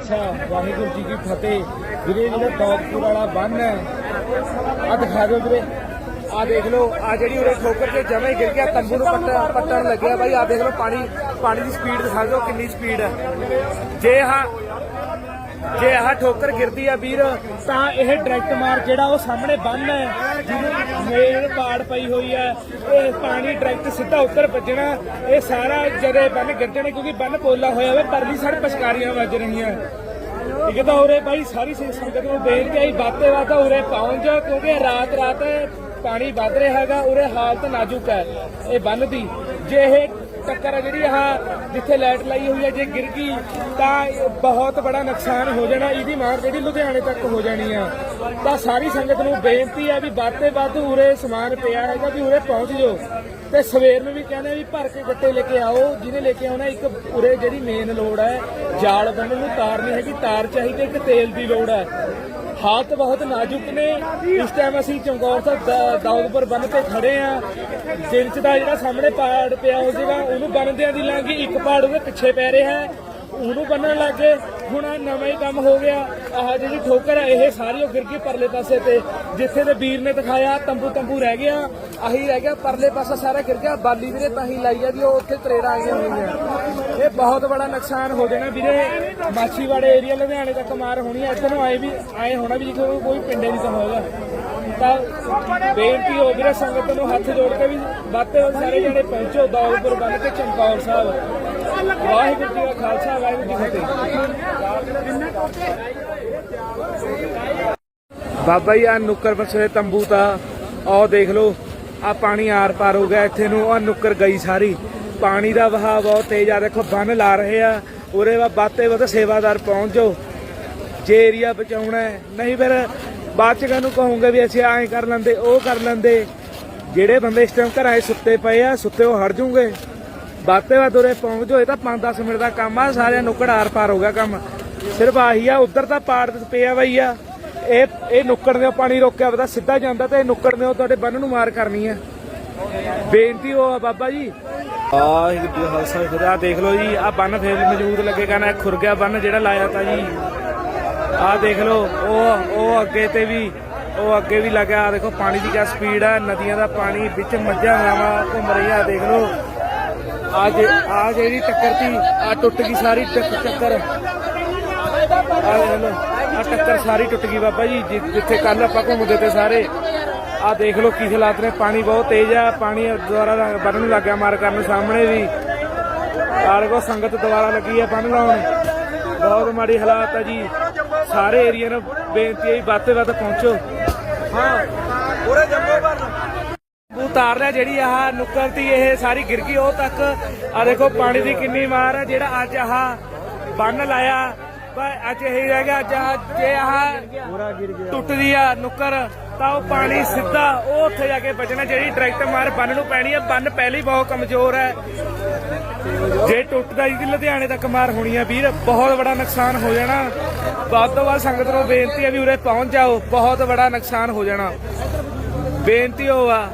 ਖਾਲਸਾ ਵਾਹਿਗੁਰੂ ਜੀ ਕੀ ਫਤਿਹ। ਵੀਰੇ, ਜਿਹੜਾ ਦੌਲਤਪੁਰ ਵਾਲਾ ਬੰਨ ਹੈ ਆ ਦਿਖਾ ਦਿਓ ਵੀਰੇ। ਆ ਦੇਖ ਲਓ ਆ ਜਿਹੜੀ ਉਰੇ ਠੋਕਰ ਤੇ ਜਮੇ ਗਿਰ ਗਿਆ, ਤੰਬੂ ਨੂੰ ਪੱਟ ਪੱਟਣ ਲੱਗਿਆ ਬਾਈ। ਆ ਦੇਖ ਲਓ, ਪਾਣੀ ਪਾਣੀ ਦੀ ਸਪੀਡ ਦਿਖਾ ਦਿਓ ਕਿੰਨੀ ਸਪੀਡ ਹੈ। ਜੇ ਹਾਂ ਜੇ ਆਹ ਠੋਕਰ ਗਿਰਦੀ ਆ ਵੀਰ, ਤਾਂ ਇਹ ਡਾਇਰੈਕਟ ਮਾਰ ਜਿਹੜਾ ਉਹ ਸਾਹਮਣੇ ਬੰਨ ਹੈ, ਜਿਹਨੂੰ ਮੇਲ ਪਾੜ ਪਈ ਹੋਈ ਹੈ। ਇਹ ਪਾਣੀ ਡਾਇਰੈਕਟ ਸਿੱਧਾ ਉੱਤਰ ਵੱਜਣਾ। ਇਹ ਸਾਰਾ ਜਦੇ ਬੰਨ ਗਿਰਜਣੇ ਕਿਉਂਕਿ ਬੰਨ ਪੋਲਾ ਹੋਇਆ ਹੋਵੇ ਪਰਲੀ ਸਾਈਡ ਪਸ਼ਕਾਰੀਆਂ ਵੱਜ ਰਹੀਆਂ। ਠੀਕ ਹੈ ਤਾਂ ਉਰੇ ਭਾਈ ਸਾਰੀ ਸਿ- ਸੰਗਤ ਨੂੰ ਬੇਨਤੀ ਹੈ ਬਾਤੇ ਵਾਤਾ ਉਰੇ ਪਹੁੰਚ ਜਾਓ, ਕਿਉਂਕਿ ਰਾਤ ਰਾਤ ਪਾਣੀ ਵੱਧ ਰਿਹਾ ਹੈਗਾ, ਉਰੇ ਹਾਲਤ ਨਾਜ਼ੁਕ ਹੈ, ਇਹ ਬੰਨ ਦੀ। ਜੇ ਇਹ ਟੱਕਰ ਹੈ ਜਿਹੜੀ ਆਹ ਜਿੱਥੇ ਲਾਈਟ ਲਾਈ ਹੋਈ ਹੈ ਜੇ ਗਿਰ ਗਈ ਤਾਂ ਇਹ ਬਹੁਤ ਬੜਾ ਨੁਕਸਾਨ ਹੋ ਜਾਣਾ, ਇਹਦੀ ਮਾਰ ਜਿਹੜੀ ਲੁਧਿਆਣੇ ਤੱਕ ਹੋ ਜਾਣੀ ਆ। ਤਾਂ ਸਾਰੀ ਸੰਗਤ ਨੂੰ ਬੇਨਤੀ ਹੈ ਵੀ ਵੱਧ ਤੇ ਵੱਧ ਉਰੇ ਸਮਾਨ ਪਿਆ ਹੈਗਾ ਵੀ ਉਰੇ ਪਹੁੰਚ ਜਾਓ। ਤੇ ਸਵੇਰ ਨੂੰ ਵੀ ਕਹਿੰਦੇ ਵੀ ਭਰ ਕੇ ਗੱਟੇ ਲੈ ਕੇ ਆਓ, ਜਿਹਨੇ ਲੈ ਕੇ ਆਉਣਾ, ਇੱਕ ਉਰੇ ਜਿਹੜੀ ਮੇਨ ਲੋੜ ਹੈ, ਜਾਲ ਬੰਨ੍ਹਣ ਨੂੰ ਤਾਰ ਨਹੀਂ ਹੈਗੀ, ਤਾਰ ਚਾਹੀਦੀ, ਇੱਕ ਤੇਲ ਦੀ ਲੋੜ ਹੈ। ਹਾਲਤ ਬਹੁਤ ਨਾਜ਼ੁਕ ਨੇ। ਇਸ ਟਾਈਮ ਅਸੀਂ ਚਮਕੌਰ ਸਾਹਿਬ ਦ- ਦਾਊਦਪੁਰ ਬੰਨ ਤੇ ਖੜੇ ਆ ਦਿਨ ਦਾ ਜਿਹੜਾ ਸਾਹਮਣੇ ਪਹਾੜ ਪਿਆ ਹੋ ਜਾਏਗਾ ਉਹਨੂੰ ਬੰਨਦਿਆਂ ਦੀ ਲਾਂਗੀ ਇੱਕ ਪਾੜ ਉਹਦੇ ਪਿੱਛੇ ਪੈ ਰਿਹਾ ਹੈ। ਉਹਨੂੰ ਬੰਨਣ ਲੱਗੇ ਹੁਣ ਆਹ ਨਵਾਂ ਹੀ ਕੰਮ ਹੋ ਗਿਆ। ਆਹ ਜਿਹੜੀ ਠੋਕਰ ਹੈ, ਇਹ ਸਾਰੀ ਉਹ ਗਿਰ ਗਈ ਪਰਲੇ ਪਾਸੇ ਤੇ, ਜਿੱਥੇ ਦੇ ਵੀਰ ਨੇ ਦਿਖਾਇਆ, ਤੰਬੂ ਤੰਬੂ ਰਹਿ ਗਿਆ। ਆਹੀ ਰਹਿ ਗਿਆ, ਪਰਲੇ ਪਾਸਾ ਸਾਰਾ ਗਿਰ ਗਿਆ। ਬਾਲੀ ਵੀਰੇ, ਤਾਂ ਹੀ ਲਾਈ ਆ ਵੀ ਉਹ ਉੱਥੇ ਤਰੇੜਾਂ ਆਈਆਂ ਹੋਈਆਂ। ਇਹ ਬਹੁਤ ਬੜਾ ਨੁਕਸਾਨ ਹੋ ਜਾਣਾ ਵੀਰੇ। ਮਾਛੀਵਾੜੇ ਏਰੀਆ ਲੁਧਿਆਣੇ ਤੱਕ ਮਾਰ ਹੋਣੀ ਹੈ ਇੱਧਰ ਨੂੰ ਆਏ ਵੀ, ਆਏ ਹੋਣਾ ਵੀ ਜਿੱਥੇ ਕੋਈ ਪਿੰਡੇ ਨਹੀਂ ਤਾਂ ਹੋਏਗਾ। ਤਾਂ ਬੇਨਤੀ ਹੋ ਵੀਰੇ, ਸੰਗਤ ਨੂੰ ਹੱਥ ਜੋੜ ਕੇ ਵੀ ਬਾਤੇ ਸਾਰੇ ਜਣੇ ਪਹੁੰਚੋ ਦੌਲਪੁਰ ਬੰਨ ਕੇ ਚਮਕੌਰ ਸਾਹਿਬ। ਵਾਹਿਗੁਰੂ ਜੀ ਕਾ ਖਾਲਸਾ, ਵਾਹਿਗੁਰੂ ਜੀ ਫਤਿਹ। ਬਾਬਾ ਜੀ ਆ ਨੁੱਕਰ ਪਸੇ ਤੰਬੂ ਤਾਂ, ਆਹ ਦੇਖ ਲਓ ਆ ਪਾਣੀ ਆਰ ਪਾਰ ਹੋ ਗਿਆ ਇੱਥੇ ਨੂੰ ਆ ਨੁੱਕਰ ਗਈ ਸਾਰੀ। ਪਾਣੀ ਦਾ ਵਹਾਅ ਬਹੁਤ ਤੇਜ਼ ਆ। ਦੇਖੋ, ਬੰਨ ਲਾ ਰਹੇ ਆ। ਉਰੇ ਵਾ ਬਾਤੇ ਵੱਧ ਸੇਵਾਦਾਰ ਪਹੁੰਚ ਜਾਓ। ਜੇ ਏਰੀਆ ਬਚਾਉਣਾ ਹੈ। ਨਹੀਂ ਫਿਰ ਬਾਅਦ ਚ ਕਾਹਨੂੰ ਕਹੋਗੇ ਵੀ ਅਸੀਂ ਐਂ ਕਰ ਲੈਂਦੇ, ਉਹ ਕਰ ਲੈਂਦੇ। ਜਿਹੜੇ ਬੰਦੇ ਇਸ ਟਾਈਮ ਘਰਾਂ 'ਚ ਸੁੱਤੇ ਪਏ ਆ, ਸੁੱਤੇ ਉਹ ਹਟ ਜੂਗੇ ਬਾਤੇ ਵਾ ਤੁਰੇ ਪਹੁੰਚ ਜਾਓ। ਇਹ ਤਾਂ 5-10 ਮਿੰਟ ਦਾ ਕੰਮ ਆ। ਸਾਰਿਆਂ ਨੁੱਕੜ ਆਰ ਪਾਰ ਹੋ ਗਿਆ ਕੰਮ। ਸਿਰਫ ਆਹੀ ਆ, ਉਧਰ ਤਾਂ ਪਾੜ ਪਿਆ ਵਈ ਆ। ਇਹ ਇਹ ਨੁੱਕੜ ਦੇ ਪਾਣੀ ਰੋਕਿਆ ਪਤਾ ਸਿੱਧਾ ਜਾਂਦਾ ਤੇ ਇਹ ਨੁੱਕੜ ਦੇ ਤੁਹਾਡੇ ਬੰਨ ਨੂੰ ਮਾਰ ਕਰਨੀ ਆ। ਬੇਨਤੀ ਉਹ ਬਾਬਾ ਜੀ। ਆਹ ਜੀ ਹਾਲਸਾ ਖੁਦਾ ਦੇਖ ਲਓ ਜੀ ਆ ਬੰਨ ਫੇਰ ਮੌਜੂਦ ਲੱਗੇਗਾ ਨਾ ਖੁਰ ਬੰਨ ਜਿਹੜਾ ਲਾਇਆ ਤਾਂ ਜੀ। ਆਹ ਦੇਖ ਲਓ, ਉਹ ਉਹ ਅੱਗੇ ਤੇ ਵੀ, ਉਹ ਅੱਗੇ ਵੀ ਲੱਗਿਆ। ਆਹ ਦੇਖੋ, ਪਾਣੀ ਦੀ ਕਿਆ ਸਪੀਡ ਆ, ਨਦੀਆਂ ਦਾ ਪਾਣੀ, ਵਿੱਚ ਮੱਝਾਂ ਗਾਵਾਂ ਘੁੰਮ ਰਹੀਆਂ ਦੇਖ ਲਓ। ਅੱਜ ਆ ਜਿਹੜੀ ਟੱਕਰ ਤੀ ਆ ਟੁੱਟ ਗਈ ਸਾਰੀ ਟੱਕ- ਟੱਕਰ। ਆ ਟੱਕਰ ਸਾਰੀ ਟੁੱਟ ਗਈ ਬਾਬਾ ਜੀ ਜਿੱਥੇ ਕੱਲ ਆਪਾਂ ਘੁੰਮਦੇ ਤੇ ਸਾਰੇ। ਆ ਦੇਖ ਲਓ ਕੀ ਹਾਲਾਤ ਨੇ। ਪਾਣੀ ਬਹੁਤ ਤੇਜ਼ ਆ, ਪਾਣੀ ਦੁਆਰਾ ਬੰਨ ਨੂੰ ਲੱਗਿਆ ਮਾਰ ਕਰਨ ਸਾਹਮਣੇ ਵੀ। ਆਹ ਦੇਖੋ, ਸੰਗਤ ਦੁਆਰਾ ਲੱਗੀ ਆ ਬੰਨ ਲਾਉਣ। ਬਹੁਤ ਮਾੜੀ ਹਾਲਾਤ ਆ ਜੀ। ਸਾਰੇ ਏਰੀਆ ਨੂੰ ਬੇਨਤੀ ਹੈ ਵੀ ਵੱਧ ਤੋਂ ਵੱਧ ਪਹੁੰਚੋ। ਹਾਂ ਪੂਰੇ ਜੰਮੂ ਭਰ ਉਤਾਰ ਲਿਆ ਜਿਹੜੀ ਆਹ ਨੁੱਕਰ ਤੀ, ਇਹ ਸਾਰੀ ਗਿਰ ਗਈ, ਉਹ ਤੱਕ। ਆ ਦੇਖੋ, ਪਾਣੀ ਦੀ ਕਿੰਨੀ ਮਾਰ ਹੈ ਜਿਹੜਾ ਅੱਜ ਆਹ ਬੰਨ ਲਾਇਆ। ਪਰ ਅੱਜ ਇਹ ਰਹਿ ਗਿਆ, ਅੱਜ ਜੇ ਆਹ ਟੁੱਟਦੀ ਆ ਨੁੱਕਰ, ਤਾਂ ਉਹ ਪਾਣੀ ਸਿੱਧਾ ਉਹ ਉੱਥੇ ਜਾ ਕੇ ਬਚਣਾ ਜਿਹੜੀ ਡਾਇਰੈਕਟ ਮਾਰ ਬੰਨ ਨੂੰ ਪੈਣੀ ਆ। ਬੰਨ ਪਹਿਲੀ ਬਹੁਤ ਕਮਜ਼ੋਰ ਹੈ। ਜੇ ਟੁੱਟਦਾ ਜੀ ਲੁਧਿਆਣੇ ਤੱਕ ਮਾਰ ਹੋਣੀ ਆ ਵੀਰ, ਬਹੁਤ ਬੜਾ ਨੁਕਸਾਨ ਹੋ ਜਾਣਾ। ਵੱਧ ਤੋਂ ਵੱਧ ਸੰਗਤ ਨੂੰ ਬੇਨਤੀ ਆ ਵੀ ਉਰੇ ਪਹੁੰਚ ਜਾਓ, ਬਹੁਤ ਬੜਾ ਨੁਕਸਾਨ ਹੋ ਜਾਣਾ। ਬੇਨਤੀ ਹੋ ਆ